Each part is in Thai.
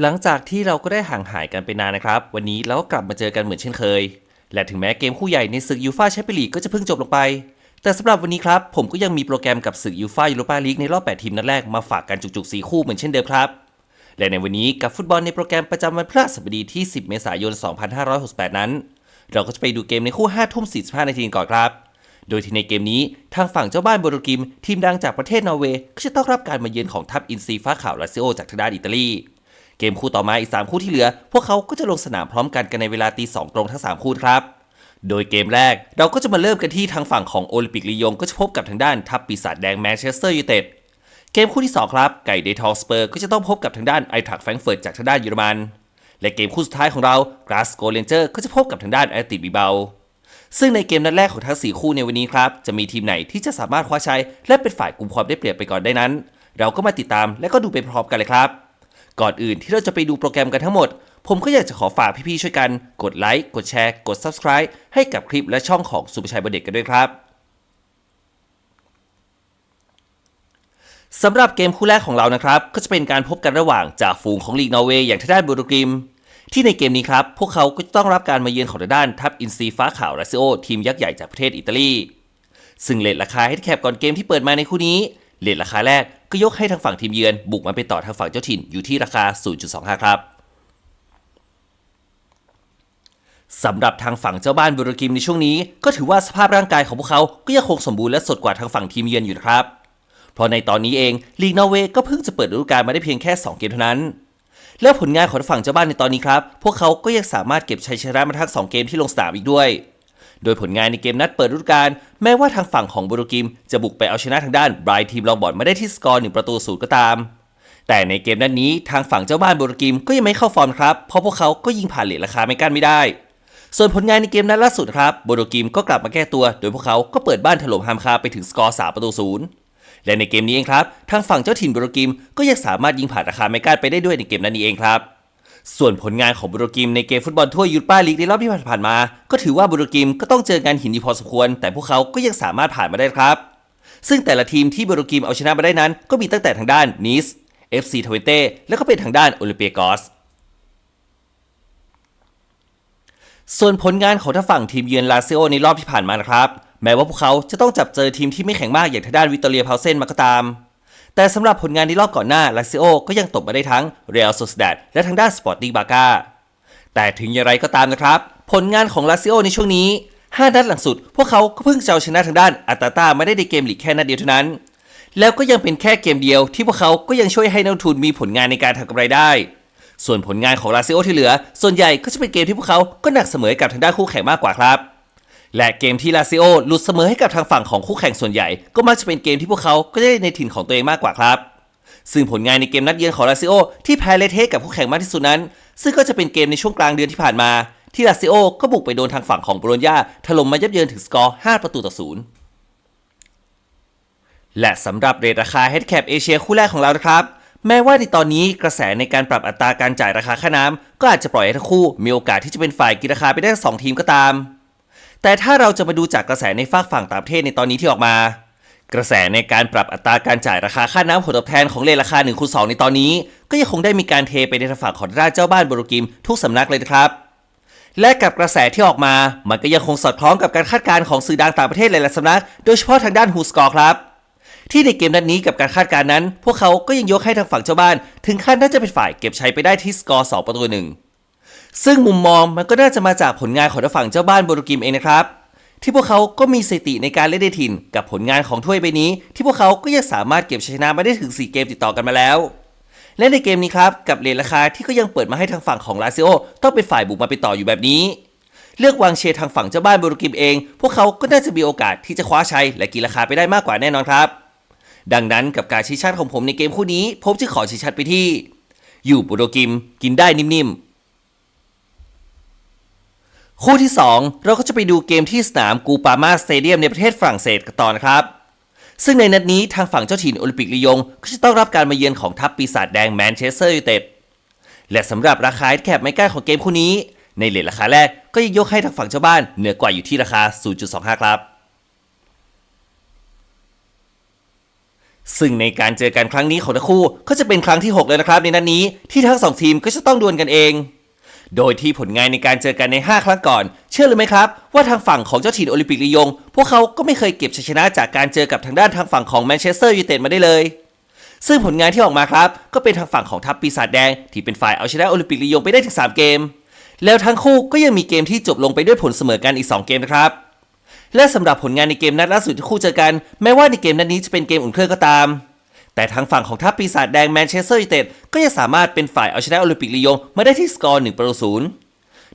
หลังจากที่เราก็ได้ห่างหายกันไปนานนะครับ วันนี้เราก็กลับมาเจอกันเหมือนเช่นเคย และถึงแม้เกมคู่ใหญ่ในศึกยูฟาแชมเปี้ยนลีกก็จะเพิ่งจบลงไป แต่สำหรับวันนี้ครับ ผมก็ยังมีโปรแกรมกับศึกยูฟายูโรปาลีกในรอบ 8 ทีมนัดแรกมาฝากกันจุกๆ 4 คู่เหมือนเช่นเดิมครับ และในวันนี้กับฟุตบอลในโปรแกรมประจำวันพฤหัสบดีที่ 10 เมษายน 2568 นั้น เราก็จะไปดูเกมในคู่5ทุ่ม45นาทีก่อนครับ โดยที่ในเกมนี้ทางฝั่งเจ้าบ้านโบรกิม ทีมดังจากประเทศนอร์เวย์ก็จะต้องรับการมาเยือนของทัพอินซีฟ้าขาวลาซิโอจากทางด้านอิตาลี กมคู่ต่อมาอีก 3 คู่ที่เหลือ พวกเขาก็จะลงสนามพร้อมกันกันในเวลาตีสองตรงทั้ง 3 คู่ครับ โดยเกมแรกเราก็จะมาเริ่มกันที่ทางฝั่งของโอลิมปิกลียงก็จะพบกับทางด้านทัพปีศาจแดงแมนเชสเตอร์ยูไนเต็ดเกมคู่ที่ 2 ครับ ไก่เดทองสเปอร์ก็จะต้องพบกับทางด้านไอทักแฟรงเฟิร์ตจากทางด้านเยอรมัน และเกมคู่สุดท้ายของเรากราสโกเลนเจอร์ก็จะพบกับทางด้านแอตติบิเบาซึ่งในเกมนัดแรกของทั้ง 4 คู่ในวันนี้ครับ จะมีทีมไหนที่จะสามารถคว้าชัยและเป็นฝ่ายกลุ่มความได้เปรียบไปก่อนได้นั้น เราก็มาติดตามและก็ดูไปพร้อมกันเลยครับ ก่อนอื่นที่เราจะไปดูโปรแกรมกันทั้งหมด ผมก็อยากจะขอฝากพี่ๆช่วยกัน กดไลค์ กดแชร์ กด Subscribe ให้กับคลิปและช่องของสุภชัยบดเด็กกันด้วยครับสำหรับเกมคู่แรกของเรานะครับ ก็จะเป็นการพบกันระหว่างจากฝูงของลีกนอร์เวย์อย่างทางด้านบูรกริม ที่ในเกมนี้ครับ พวกเขาก็จะต้องรับการมาเยือนของทางด้านทัพอินซีฟ้าขาวรัสเซโอทีมยักษ์ใหญ่จากประเทศอิตาลี ซึ่งเลทราคาให้แคปก่อนเกมที่เปิดมาในคู่นี้เลทราคาแรก ก็ยกให้ทางฝั่งทีมเยือน บุกมาเป็นต่อทางฝั่งเจ้าถิ่นอยู่ที่ราคา 0.25 ครับสำหรับทางฝั่งเจ้าบ้านบุรกิมในช่วงนี้ก็ถือว่าสภาพร่างกายของพวกเขาก็ยังคงสมบูรณ์และสดกว่าทางฝั่งทีมเยือนอยู่นะครับ เพราะในตอนนี้เองลีกนอร์เวย์ก็เพิ่งจะเปิดฤดูกาลมาได้เพียงแค่ 2 เกมเท่านั้น และผลงานของฝั่งเจ้าบ้านในตอนนี้ครับ พวกเขาก็ยังสามารถเก็บชัยชนะมาทั้ง2เกมที่ลงสนามอีกด้วย โดยผลงานในเกมนัดเปิดฤดูกาลแม้ว่าทางฝั่งของบุรกิม จะบุกไปเอาชนะทางด้านไบรท์ทีมลองบอลมาได้ที่สกอร์หนึ่งประตูศูนย์ก็ตาม แต่ในเกมนัดนี้ทางฝั่งเจ้าบ้านบุรกิมก็ยังไม่เข้าฟอร์มครับเพราะพวกเขาก็ยิงผ่านเหรียญราคาไม่กั้นไม่ได้ ส่วนผลงานในเกมนัดล่าสุดครับโบโดกิมก็กลับมาแก้ตัว โดยพวกเขาก็เปิดบ้านถล่มฮามคาไปถึงสกอร์3ประตูศูนย์และในเกมนี้เองครับทางฝั่งเจ้าถิ่นโบโดกิมก็ยังสามารถยิงผ่านราคาไม่กั้นไปได้ด้วยในเกมนั้นนี้เองครับ ส่วนผลงานของบุรกิมในเกมฟุตบอลทั่วยูโรปาลีกในรอบที่ผ่านมา ก็ถือว่าบุรกิมก็ต้องเจองานหินดีพอสมควร แต่พวกเขาก็ยังสามารถผ่านมาได้ครับ ซึ่งแต่ละทีมที่บุรกิมเอาชนะมาได้นั้น ก็มีตั้งแต่ทางด้านนิส FC ทเวเต้แล้วก็เป็นทางด้านโอลิเปียกอสส่วนผลงานของทางฝั่งทีมเยือนลาซิโอในรอบที่ผ่านมานะครับ แม้ว่าพวกเขาจะต้องจับเจอทีมที่ไม่แข็งมากอย่างทางด้านวิตเตอเรียพาวเซนมาก็ตาม แต่สำหรับผลงานในรอบก่อนหน้าลาซิโอก็ยังตกมาได้ทั้งเรอัลโซสดดและทางด้านสปอร์ติ้งบาก้าแต่ถึงอย่างไรก็ตามนะครับ ผลงานของลาซิโอในช่วงนี้ 5 นัดหลังสุด พวกเขาก็เพิ่งจะเอาชนะทางด้านอัตตาตาไม่ได้ในเกมลีกแค่นัดเดียวเท่านั้น แล้วก็ยังเป็นแค่เกมเดียวที่พวกเขาก็ยังช่วยให้นักทุนมีผลงานในการทำกำไรได้ ส่วนผลงานของลาซิโอที่เหลือ ส่วนใหญ่ก็จะเป็นเกมที่พวกเขาก็หนักเสมอกับทางด้านคู่แข่งมากกว่าครับ และเกมที่ลาซิโอหลุดเสมอให้กับทางฝั่งของคู่แข่งส่วนใหญ่ ก็มักจะเป็นเกมที่พวกเขาก็ได้ในถิ่นของตัวเองมากกว่าครับ ซึ่งผลงานในเกมนัดเยือนของลาซิโอที่แพ้เลเทสกับคู่แข่งมากที่สุดนั้น ซึ่งก็จะเป็นเกมในช่วงกลางเดือนที่ผ่านมา ที่ลาซิโอก็บุกไปโดนทางฝั่งของโบโลญญาถล่มมายับเยินถึงสกอร์ 5 ประตูต่อศูนย์และสำหรับเรทราคา h e a d Cap เอเชียคู่แรกของเรานะครับ แม้ว่าในตอนนี้กระแสในการปรับอัตราการจ่ายราคาค่าน้ำก็อาจจะปล่อยให้ทั้งคู่มีโอกาสที่จะเป็นฝ่ายกินราคาไปได้ทั้งสองทีมก็ตาม แต่ถ้าเราจะมาดูจากกระแสในฝากฝั่งต่างประเทศในตอนนี้ที่ออกมา กระแสในการปรับอัตราการจ่ายราคาค่าน้ำผลตอบแทนของเลทราคา1คูณ2ในตอนนี้ ก็ยังคงได้มีการเทไปในทางฝั่งของราชเจ้าบ้านบโรกิมทุกสำนักเลยนะครับและกับกระแสที่ออกมา มันก็ยังคงสอดคล้องกับการคาดการณ์ของสื่อดังต่างประเทศหลายๆสำนัก โดยเฉพาะทางด้านฮูสกอร์ครับ ที่ในเกมนัดนี้กับการคาดการณ์นั้น พวกเขาก็ยังยกให้ทางฝั่งเจ้าบ้าน ถึงขั้นน่าจะเป็นฝ่ายเก็บชัยไปได้ที่สกอร์ 2 ประตูหนึ่ง ซึ่งมุมมองมันก็น่าจะมาจากผลงานของทางฝั่งเจ้าบ้านโบโรกิมเองนะครับ ที่พวกเขาก็มีสถิติในการเล่นในถิ่น กับผลงานของถ้วยใบนี้ ที่พวกเขาก็ยังสามารถเก็บชัยชนะมาได้ถึง 4 เกมติดต่อกันมาแล้ว และในเกมนี้ครับกับเลทราคาที่ก็ยังเปิดมาให้ทางฝั่งของลาซิโอต้องเป็นฝ่ายบุกมาเป็นต่ออยู่แบบนี้ เลือกวางเชียร์ทางฝั่งเจ้าบ้านโบโรกิมเอง พวกเขาก็น่าจะมีโอกาสที่จะคว้าชัยและกินราคาไปได้มากกว่าแน่นอนครับดังนั้นกับการชี้ชัดของผมในเกมคู่นี้ ผมจึงขอชี้ชัดไปที่ อยู่โบโรกิมกินได้นิ่มๆ คู่ที่ 2 เราก็จะไปดูเกมที่สนามกูปามาสเตเดียมในประเทศฝรั่งเศสกันต่อนะครับ ซึ่งในนัดนี้ทางฝั่งเจ้าถิ่นโอลิมปิกลียง ก็จะต้องรับการมาเยือนของทัพปีศาจแดงแมนเชสเตอร์ยูไนเต็ดและสำหรับราคาแคบไม่ใกล้ของเกมคู่นี้ ในเลทราคาแรกก็ยังยกให้ทางฝั่งเจ้าบ้านเหนือกว่าอยู่ที่ราคา 0.25 ครับ ซึ่งในการเจอกันครั้งนี้ของทั้งคู่ก็จะเป็นครั้งที่6แล้วนะครับในนัดนนี้ที่ทั้งสองทีมก็จะต้องดวลกันเอง โดยที่ผลงานในการเจอกันใน 5 ครั้งก่อน เชื่อหรือไม่ครับ ว่าทางฝั่งของเจ้าถิ่นโอลิมปิกลียง พวกเขาก็ไม่เคยเก็บชัยชนะจากการเจอกับทางด้านทางฝั่งของแมนเชสเตอร์ยูไนเต็ดมาได้เลย ซึ่งผลงานที่ออกมาครับ ก็เป็นทางฝั่งของทัพปีศาจแดง ที่เป็นฝ่ายเอาชนะโอลิมปิกลียงไปได้ถึง 3 เกม แล้วทั้งคู่ก็ยังมีเกมที่จบลงไปด้วยผลเสมอกันอีก 2 เกมนะครับและสำหรับผลงานในเกมนัดล่าสุดที่คู่เจอกัน แม้ว่าในเกมนัดนี้จะเป็นเกมอุ่นเครื่องก็ตาม แต่ทางฝั่งของทัพปีศาจแดงแมนเชสเตอร์ยูไนเต็ดก็ยังสามารถเป็นฝ่ายเอาชนะโอลิมปิกลียงมาได้ที่สกอร์1ประตูศูนย์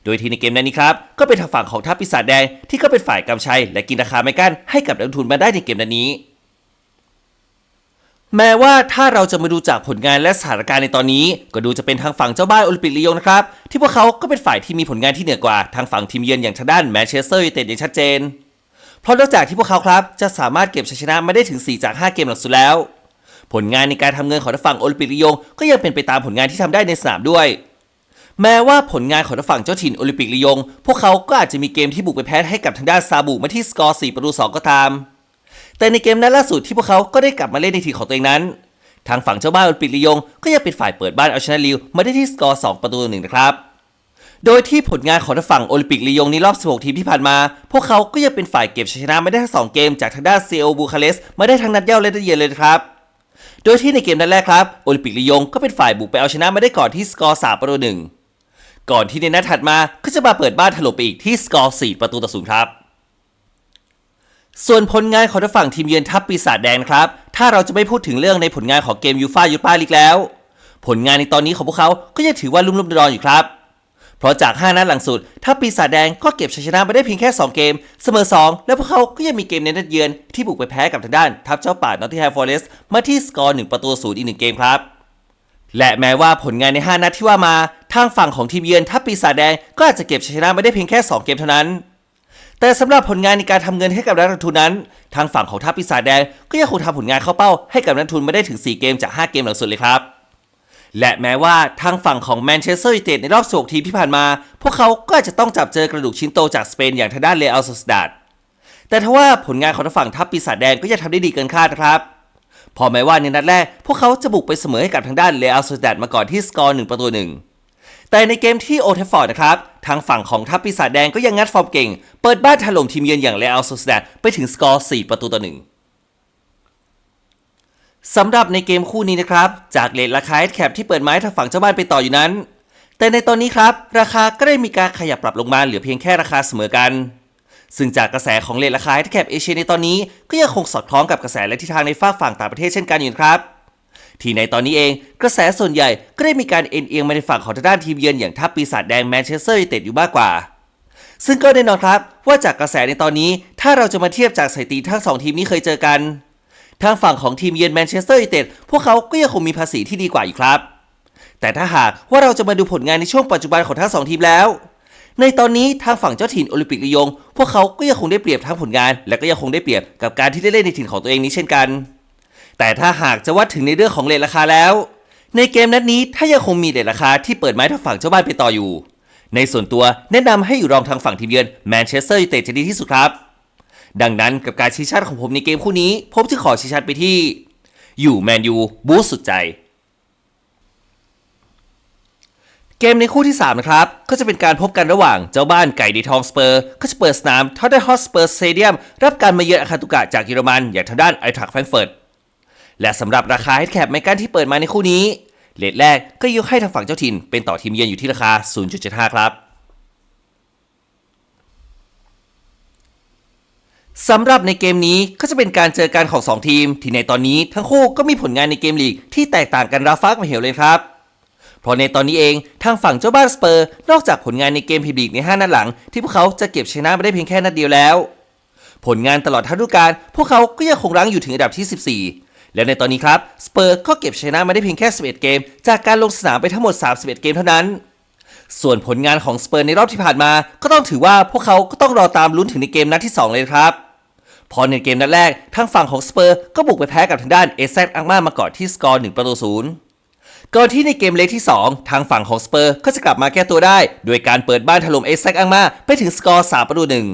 โดยที่ในเกมนั้นนี้ครับ ก็เป็นทางฝั่งของทัพปีศาจแดงที่ก็เป็นฝ่ายกำชัย และกินราคาไม่กั้นให้กับนักลงทุนมาได้ในเกมนั้นนี้ แม้ว่าถ้าเราจะมาดูจากผลงานและสถานการณ์ในตอนนี้ ก็ดูจะเป็นทางฝั่งเจ้าบ้านโอลิมปิกลียงนะครับที่พวกเขาก็เป็นฝ่ายที่มีผลงานที่เหนือกว่าทางฝั่งทีมเยือนอย่างทางด้านแมนเชสเตอร์ยูไนเต็ดอย่างชัดเจน เพราะนอกจากที่พวกเขาครับจะสามารถเก็บชัยชนะมาได้ถึง 4 จาก 5 เกมหลังสุดแล้ว ผลงานในการทำเงินของทางฝั่งโอลิมปิกลียงก็ยังเป็นไปตามผลงานที่ทำได้ในสนามด้วย แม้ว่าผลงานของทางฝั่งเจ้าถิ่นโอลิมปิกลียง พวกเขาก็อาจจะมีเกมที่บุกไปแพ้ให้กับทางด้านซาบุมาที่สกอร์ 4 ประตู 2 ก็ตาม แต่ในเกมนั้นล่าสุดที่พวกเขาก็ได้กลับมาเล่นในทีของตัวเองนั้น ทางฝั่งเจ้าบ้านโอลิมปิกลียง ก็ยังเป็นฝ่ายเปิดบ้านเอาชนะลิวมาได้ที่สกอร์ 2 ประตูหนึ่งนะครับโดยที่ผลงานของทางฝั่งโอลิมปิกลียงในรอบ 16 ทีมที่ผ่านมา พวกเขาก็ยังเป็นฝ่ายเก็บชัยชนะไม่ได้ทั้งสองเกมจากทางด้านเซโอบูคาเรสมาได้ทั้งนัดเย้าและนัดเยือนเลยครับ โดยที่ในเกมนัดแรกครับโอลิมปิกลียงก็เป็นฝ่ายบุกไปเอาชนะมาได้ก่อนที่สกอร์3ประตูหนึ่งก่อนที่ในนัดถัดมาก็จะมาเปิดบ้านถล่มไปอีกที่สกอร์4ประตูต่อศูนย์ครับ ส่วนผลงานของทางฝั่งทีมเยือนทัพปีศาจแดงครับ ถ้าเราจะไม่พูดถึงเรื่องในผลงานของเกมยูฟ่ายูปาลีกแล้ว ผลงานในตอนนี้ของพวกเขาก็ยังถือว่าลุ่มๆดอนอยู่ครับ เพราะจาก 5 นัดหลังสุดทัพปีศาจแดงก็เก็บชัยชนะมาได้เพียงแค่ 2 เกม เสมอ 2 แล้วพวกเขาก็ยังมีเกมในนัดเยือนที่บุกไปแพ้กับทางด้านทัพเจ้าป่านอตติงแฮมฟอเรสต์มาที่สกอร์ 1 ประตูศูนย์อีกหนึ่งเกมครับ และแม้ว่าผลงานใน 5 นัดที่ว่ามา ทางฝั่งของทีมเยือนทัพปีศาจแดงก็อาจจะเก็บชัยชนะมาได้เพียงแค่ 2 เกมเท่านั้น แต่สำหรับผลงานในการทำเงินให้กับนักลงทุนนั้น ทางฝั่งของทัพปีศาจแดงก็ยังคงทำผลงานเข้าเป้าให้กับนักลงทุนมาได้ถึง 4 เกมจาก 5 เกมหลังสุดเลยครับ และแม้ว่าทางฝั่งของแมนเชสเตอร์ยูไนเต็ดในรอบสกทีมที่ผ่านมา พวกเขาก็จะต้องจับเจอกระดูกชิ้นโตจากสเปนอย่างทางด้านเรอัลซสดาดแต่ทว่าผลงานของทางฝั่งทัพปีศาจแดงก็ยังทำได้ดีเกินคาดนะครับพอแม้ว่าในนัดแรก พวกเขาจะบุกไปเสมอให้กับทางด้านเรอัลซสดาดมาก่อนที่สกอร์หนึ่งประตูหนึ่งแต่ในเกมที่โอเทฟอร์ดนะครับ ทางฝั่งของทัพปีศาจแดงก็ยังงัดฟอร์มเก่ง เปิดบ้านถล่มทีมเยือนอย่างเรอัลซสดาดไปถึงสกอร์4ประตูต่อหนึ่ง สำหรับในเกมคู่นี้นะครับ จากเลทราคาแคปที่เปิดไม้ทางฝั่งเจ้าบ้านไปต่ออยู่นั้น แต่ในตอนนี้ครับ ราคาก็ได้มีการขยับปรับลงมาเหลือเพียงแค่ราคาเสมอกัน ซึ่งจากกระแสของเลทราคาแคปเอเชียในตอนนี้ก็ยังคงสอดคล้องกับกระแสและทิศทางในฝากฝั่งต่างประเทศเช่นกันอยู่ครับที่ในตอนนี้เองกระแสส่วนใหญ่ก็ได้มีการเอ็นเอียงมาในฝั่งของทางด้านทีมเยือนอย่างทัพปีศาจแดงแมนเชสเตอร์ยูไนเต็ดอยู่มากกว่า ซึ่งก็แน่นอนครับว่าจากกระแสในตอนนี้ ถ้าเราจะมาเทียบจากสถิติทั้งสองทีมนี้เคยเจอกัน ทางฝั่งของทีมเยือนแมนเชสเตอร์ยูไนเต็ดพวกเขาก็ยังคงมีภาษีที่ดีกว่าอยู่ครับ แต่ถ้าหากว่าเราจะมาดูผลงานในช่วงปัจจุบันของทั้งสองทีมแล้ว ในตอนนี้ทางฝั่งเจ้าถิ่นโอลิมปิกลียง พวกเขาก็ยังคงได้เปรียบทั้งผลงาน และก็ยังคงได้เปรียบกับการที่ได้เล่นในถิ่นของตัวเองนี้เช่นกัน แต่ถ้าหากจะวัดถึงในเรื่องของเลทราคาแล้ว ในเกมนัดนี้ถ้ายังคงมีเลทราคาที่เปิดไม้ทางฝั่งเจ้าบ้านไปต่ออยู่ ในส่วนตัวแนะนำให้อยู่รองทางฝั่งทีมเยือนแมนเชสเตอร์ยูไนเต็ดจะดีที่สุดครับ ดังนั้นกับการชี้ชัดของผมในเกมคู่นี้ ผมจะขอชี้ชัดไปที่ อยู่แมนยูบูสสุดใจ เกมในคู่ที่ 3 นะครับ ก็จะเป็นการพบกันระหว่างเจ้าบ้านไก่ดีทองสเปอร์ ก็จะเปิดสนามทอตเทนฮอสเปอร์สเตเดียมรับการมาเยือนอาคาตุกะจากเยอรมันอย่างทางด้านไอทักแฟรงเฟิร์ตและสำหรับราคาเฮดแคปไมกันที่เปิดมาในคู่นี้เลทแรกก็ยกให้ทางฝั่งเจ้าถิ่นเป็นต่อทีมเยือนอยู่ที่ราคา 0.75 ครับ สำหรับในเกมนี้ก็จะเป็นการเจอกันของ 2 ทีม ที่ในตอนนี้ทั้งคู่ก็มีผลงานในเกมลีกที่แตกต่างกันราฟ้ากมาเหวเลยครับ เพราะในตอนนี้เองทางฝั่งเจ้าบ้านสเปอร์ นอกจากผลงานในเกมพรีเมียร์ลีกใน 5 นัดหลัง ที่พวกเขาจะเก็บชนะมาได้เพียงแค่นัดเดียวแล้ว ผลงานตลอดทั้งฤดูกาลพวกเขาก็ยังคงรั้งอยู่ถึงอันดับที่ 14 และในตอนนี้ครับสเปอร์ก็เก็บชนะมาได้เพียงแค่ 11 เกม จากการลงสนามไปทั้งหมด 31 เกมเท่านั้นส่วนผลงานของสเปอร์ในรอบที่ผ่านมา ก็ต้องถือว่าพวกเขาก็ต้องรอตามลุ้นถึงในเกมนัดที่ 2 เลยครับ พอในเกมนัดแรกทางฝั่งของสเปอร์ก็บุกไปแพ้กับทางด้านเอซอังมามาก่อนที่สกอร์1ประตูศูนย์ก่อนที่ในเกมเล็กที่ 2 ทางฝั่งของสเปอร์ก็จะกลับมาแก้ตัวได้ โดยการเปิดบ้านถล่มเอซอังมาไปถึงสกอร์3ประตูหนึ่ง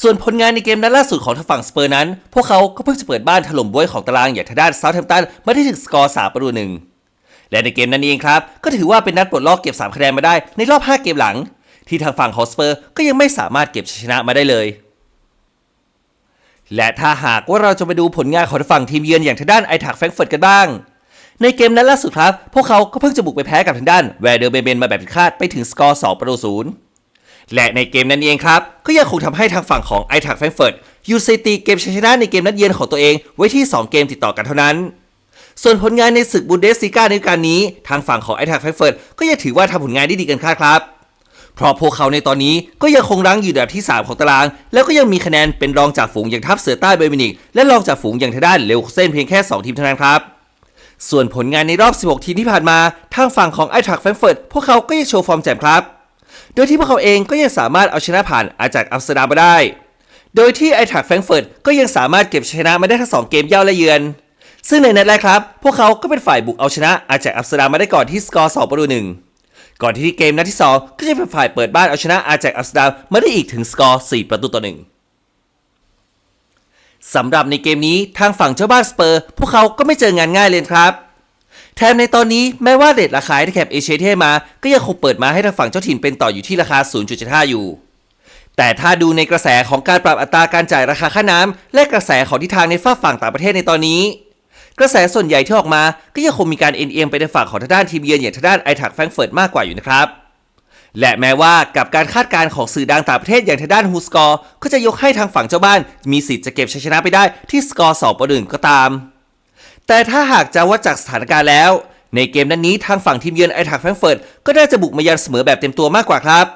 ส่วนผลงานในเกมนัดล่าสุดของทางฝั่งสเปอร์นั้น พวกเขาก็เพิ่งจะเปิดบ้านถล่มบวยของตารางอย่างทางด้านเซาท์แฮมป์ตันมาได้ถึงสกอร์3ประตูหนึ่งและในเกมนั้นเองครับ ก็ถือว่าเป็นนัดปลดล็อกเก็บ3คะแนนมาได้ในรอบ 5 เกมหลัง ที่ทางฝั่งของสเปอร์ก็ยังไม่สามารถเก็บชนะมาได้เลย และถ้าหากว่าเราจะไปดูผลงานของฝั่งทีมเยือนอย่างทางด้านไอทักแฟรงเฟิร์ตกันบ้าง ในเกมนั้นล่าสุดครับ พวกเขาก็เพิ่งจะบุกไปแพ้กับทางด้านแวร์เดอร์เบเบนมาแบบผิดคาดไปถึงสกอร์ 2 ประตูศูนย์และในเกมนั้นเองครับ ก็ยังคงทำให้ทางฝั่งของไอทักแฟรงเฟิร์ตยูซีตีเกมชัยชนะในเกมนัดเยือนของตัวเองไว้ที่ 2 เกมติดต่อกันเท่านั้น ส่วนผลงานในศึกบุนเดสซีกาในการนี้ ทางฝั่งของไอทักแฟรงเฟิร์ตก็ยังถือว่าทำผลงานได้ดีกันคาดครับ เพราะพวกเขาในตอนนี้ก็ยังคงรั้งอยู่อันดับที่ 3 ของตาราง แล้วก็ยังมีคะแนนเป็นรองจากฝูงอย่างทัพเสือใต้เบอร์มินิกและรองจากฝูงอย่างทางด้านเลวเส้นเพียงแค่ 2 ทีมเท่านั้นครับ ส่วนผลงานในรอบ 16 ทีมที่ผ่านมา ทางฝั่งของไอทักแฟงเฟิร์ตพวกเขาก็ยังโชว์ฟอร์มแจ่มครับ โดยที่พวกเขาเองก็ยังสามารถเอาชนะผ่านอาจากอัมสเตอร์ดัมมาได้ โดยที่ไอทักแฟงเฟิร์ตก็ยังสามารถเก็บชนะมาได้ทั้งสองเกมเย่าและเยือน ซึ่งในนัดแรกครับ พวกเขาก็เป็นฝ่ายบุกเอาชนะอาจากอัมสเตอร์ดัมมาได้ก่อนที่สกอร์2ประตูหนึ่ง ก่อนที่เกมนัดที่ 2 ก็จะเป็นฝ่ายเปิดบ้านเอาชนะอาแจกอัสตอร์ดัมมาได้อีกถึงสกอร์ 4 ประตูต่อหนึ่งสำหรับในเกมนี้ทางฝั่งเจ้าบ้านสเปอร์ พวกเขาก็ไม่เจองานง่ายเลยครับ แถมในตอนนี้แม้ว่าเรทราคาที่แคปเอเชียที่ให้มา ก็ยังคงเปิดมาให้ทางฝั่งเจ้าถิ่นเป็นต่ออยู่ที่ราคา 0.75 อยู่ แต่ถ้าดูในกระแสของการปรับอัตราการจ่ายราคาค่าน้ำและกระแสของทิศทางในฝ้าฝั่งต่างประเทศในตอนนี้ กระแสส่วนใหญ่ที่ออกมาก็ยังคงมีการเอ็นเอียงไปในฝั่งของทางด้านทีมเยือนอย่างทางด้านไอทักแฟรงเฟิร์ตมากกว่าอยู่นะครับและแม้ว่ากับการคาดการณ์ของสื่อดังต่างประเทศอย่างทางด้านฮูสกอร์ก็จะยกให้ทางฝั่งเจ้าบ้าน มีสิทธิ์จะเก็บชัยชนะไปได้ที่สกอร์2ประหนึ่งก็ตาม แต่ถ้าหากจะวัดจากสถานการณ์แล้ว ในเกมนั้นนี้ทางฝั่งทีมเยือนไอทักแฟรงเฟิร์ตก็น่าจะบุกมายันเสมอแบบเต็มตัวมากกว่าครับ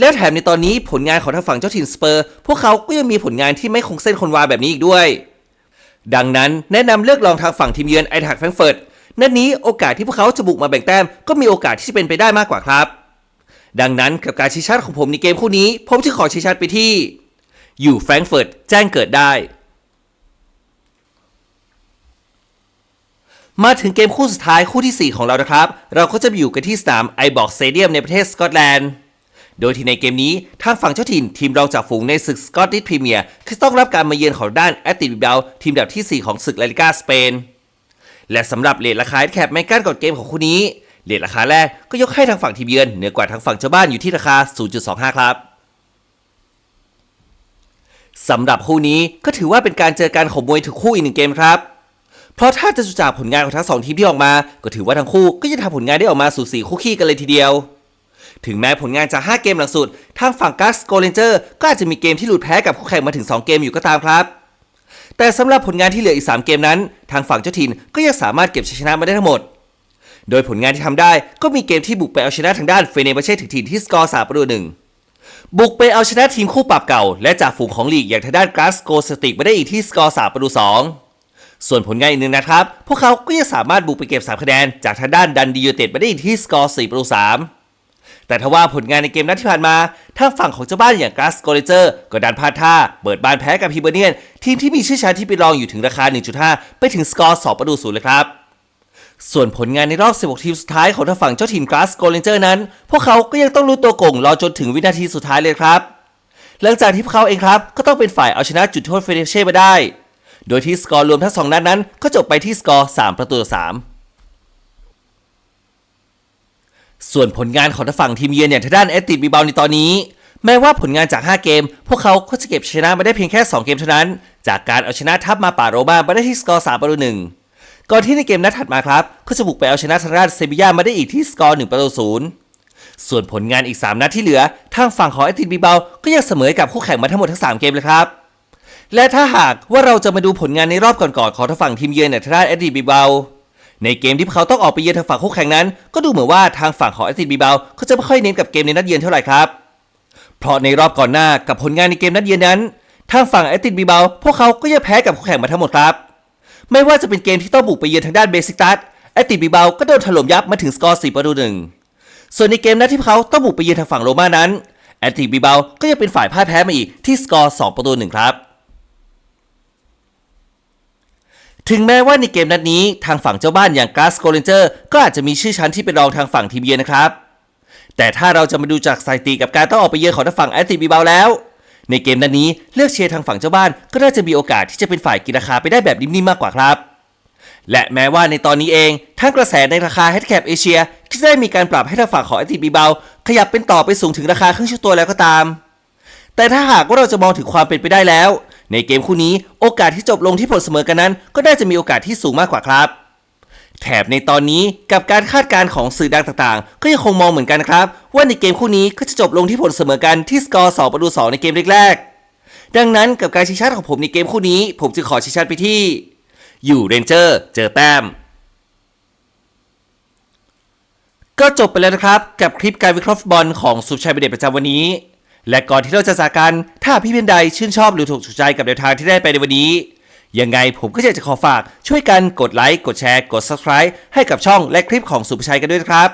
แล้วแถมในตอนนี้ผลงานของทางฝั่งเจ้าถิ่นสเปอร์ พวกเขาก็ยังมีผลงานที่ไม่คงเส้นคงวาแบบนี้อีกด้วย ดังนั้นแนะนำเลือกลองทางฝั่งทีมเยือนไอทักแฟรงเฟิร์ตนัดนี้โอกาสที่พวกเขาจะบุกมาแบ่งแต้มก็มีโอกาสที่จะเป็นไปได้มากกว่าครับ ดังนั้นกับการชี้ชัดของผมในเกมคู่นี้ ผมจะขอชี้ชัดไปที่ อยู่แฟรงเฟิร์ตแจ้งเกิดได้ มาถึงเกมคู่สุดท้ายคู่ทีสี่4 ของเรานะครับ เราก็จะอยู่กันที่สนามไอบอกสเตเดียมในประเทศสกอตแลนด์ โดยที่ในเกมนี้ทางฝั่งเจ้าถิ่นทีมรองจากฝูงในศึกสกอตติชพรีเมียร์คือต้องรับการมาเยือนของด้านแอตติบิเบลทีมดับที่ 4 ของศึกลาลิกาสเปน และสำหรับเลทราคาแคปไม่กั้นก่อนเกมของคู่นี้เลทราคาแรกก็ยกให้ทางฝั่งทีมเยือนเหนือกว่าทางฝั่งเจ้าบ้านอยู่ที่ราคา 0.25 ครับสำหรับคู่นี้ก็ถือว่าเป็นการเจอกันของมวยถึงคู่อีกหนึ่งเกมครับ เพราะถ้าจะดูจากผลงานของทั้งสองทีมที่ออกมา ก็ถือว่าทั้งคู่ก็จะทำผลงานได้ออกมาสู่สีคู่ขี้กันเลยทีเดียว ถึงแม้ผลงานจาก 5 เกมหลังสุด ทางฝั่งกัสโกเลนเจอร์ก็อาจจะมีเกมที่หลุดแพ้กับคู่แข่งมาถึง 2 เกมอยู่ก็ตามครับ แต่สำหรับผลงานที่เหลืออีก 3 เกมนั้น ทางฝั่งเจ้าถิ่นก็ยังสามารถเก็บชัยชนะมาได้ทั้งหมด โดยผลงานที่ทำได้ก็มีเกมที่บุกไปเอาชนะทางด้านเฟเนบาเช่ถึงถิ่นที่สกอร์3ประตูหนึ่งบุกไปเอาชนะทีมคู่ปรับเก่า และจากฝูงของลีกอย่างทางด้านกราสโกสติกมาได้อีกที่สกอร์3ประตู2ส่วนผลงานอีกหนึ่งนะครับ พวกเขาก็ยังสามารถบุกไปเก็บ 3 คะแนน จากทางด้านดันดียูเต็ดมาได้อีกที่สกอร์ 4 ประตู 3 แต่ทว่าผลงานในเกมนัดที่ผ่านมาทางฝั่งของเจ้าบ้านอย่างกราสโกเลเจอร์ก็ดันพลาดท่า เปิดบ้านแพ้กับฮิเบเนียน ทีมที่มีชื่อชั้นที่ไปรองอยู่ถึงราคา 1.5 ไปถึงสกอร์2ประตู0เลยครับ ส่วนผลงานในรอบ 16 ทีมสุดท้ายของทางฝั่งเจ้าถิ่นกราสโกเลเจอร์นั้น พวกเขาก็ยังต้องรู้ตัวโก่งรอจนถึงวินาทีสุดท้ายเลยครับ หลังจากที่พวกเขาเองครับก็ต้องเป็นฝ่ายเอาชนะจุดโทษเฟเนเช่มาได้ โดยที่สกอร์รวมทั้งสองนัดนั้นก็จบไปที่สกอร์3ประตูต่อ3 ส่วนผลงานของทางฝั่งทีมเยือนอย่างทางด้านแอตติบีเบลในตอนนี้ แม้ว่าผลงานจาก 5 เกม พวกเขาก็จะเก็บชนะมาได้เพียงแค่ 2 เกมเท่านั้น จากการเอาชนะทัพมาป่าโรมามาได้ที่สกอร์3ประตูหนึ่งก่อนที่ในเกมนัดถัดมาครับ ก็จะบุกไปเอาชนะทางด้านเซบียามาได้อีกที่สกอร์1ประตูศูนย์ส่วนผลงานอีก 3 นัดที่เหลือ ทางฝั่งของแอตติบีเบลก็ยังเสมอกับคู่แข่งมาทั้งหมดทั้ง 3 เกมเลยครับและถ้าหากว่าเราจะมาดูผลงานในรอบก่อนๆของทางฝั่งทีมเยือนในทางด้านแอตติบีเบล ในเกมที่พวกเขาต้องออกไปเยือนทางฝั่งคู่แข่งนั้น ก็ดูเหมือนว่าทางฝั่งของแอตติบีเบลเขาจะไม่ค่อยเน้นกับเกมในนัดเยือนเท่าไหร่ครับ เพราะในรอบก่อนหน้ากับผลงานในเกมนัดเยือนนั้น ทางฝั่งแอตติบีเบลพวกเขาก็ยังแพ้กับคู่แข่งมาทั้งหมดครับ ไม่ว่าจะเป็นเกมที่ต้องบุกไปเยือนทางด้านเบสิกตัสแอตติบีเบลก็โดนถล่มยับมาถึงสกอร์4ประตูหนึ่งส่วนในเกมนัดที่พวกเขาต้องบุกไปเยือนทางฝั่งโรม่านั้นแอตติบีเบลก็ยังเป็นฝ่ายพ่ายแพ้มาอีกที่สกอร์2ประตูหนึ่งครับ ถึงแม้ว่าในเกมนัดนี้ทางฝั่งเจ้าบ้านอย่างกาสโกเลนเจอร์ก็อาจจะมีชื่อชั้นที่เป็นรองทางฝั่งทีมเยือนนะครับ แต่ถ้าเราจะมาดูจากสถิติกับการต้องออกไปเยือนของทางฝั่งแอตติบีเบลแล้ว ในเกมนั้นนี้เลือกเชียร์ทางฝั่งเจ้าบ้านก็น่าจะมีโอกาสที่จะเป็นฝ่ายกินราคาไปได้แบบนิ่มๆมากกว่าครับ และแม้ว่าในตอนนี้เองทั้งกระแสในราคา h e a d c a p เอเชียก็จะได้มีการปรับให้ทางฝั่งของ STB เบาขยับเป็นต่อไปสูงถึงราคาครึ่งชั่วตัวแล้วก็ตาม แต่ถ้าหากว่าเราจะมองถึงความเป็นไปได้แล้ว ในเกมคู่นี้โอกาสที่จบลงที่ผลเสมอกันนั้น ก็น่าจะมีโอกาสที่สูงมากกว่าครับ แถบในตอนนี้กับการคาดการณ์ของสื่อดังต่างๆ ก็ยังคงมองเหมือนกันนะครับ ว่าในเกมคู่นี้ก็จะจบลงที่ผลเสมอกันที่สกอร์2ประตู2ในเกมแรกๆดังนั้นกับการชี้ชัดของผมในเกมคู่นี้ ผมจึงขอชี้ชัดไปที่ อยู่เรนเจอร์เจอแต้มก็จบไปแล้วนะครับ กับคลิปการวิเคราะห์ฟุตบอลของสุชัยเบเดชประจำวันนี้ และก่อนที่เราจะจากกัน ถ้าพี่เพียนใดชื่นชอบหรือถูกใจกับแนวทางที่ได้ไปในวันนี้ ยังไงผมก็อยากจะขอฝากช่วยกันกดไลค์กดแชร์กด subscribe ให้กับช่องและคลิปของสุภชัยกันด้วยนะครับ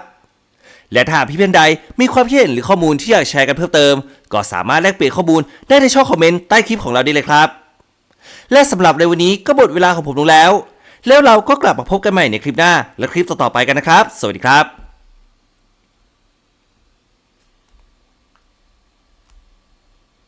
และถ้าพี่เพียนใดมีความคิดเห็นหรือข้อมูลที่อยากแชร์กันเพิ่มเติม ก็สามารถแลกเปลี่ยนข้อมูลได้ในช่องคอมเมนต์ใต้คลิปของเราได้เลยครับ และสำหรับในวันนี้ก็หมดเวลาของผมลงแล้ว แล้วเราก็กลับมาพบกันใหม่ในคลิปหน้าและคลิปต่อๆไปกันนะครับ สวัสดีครับ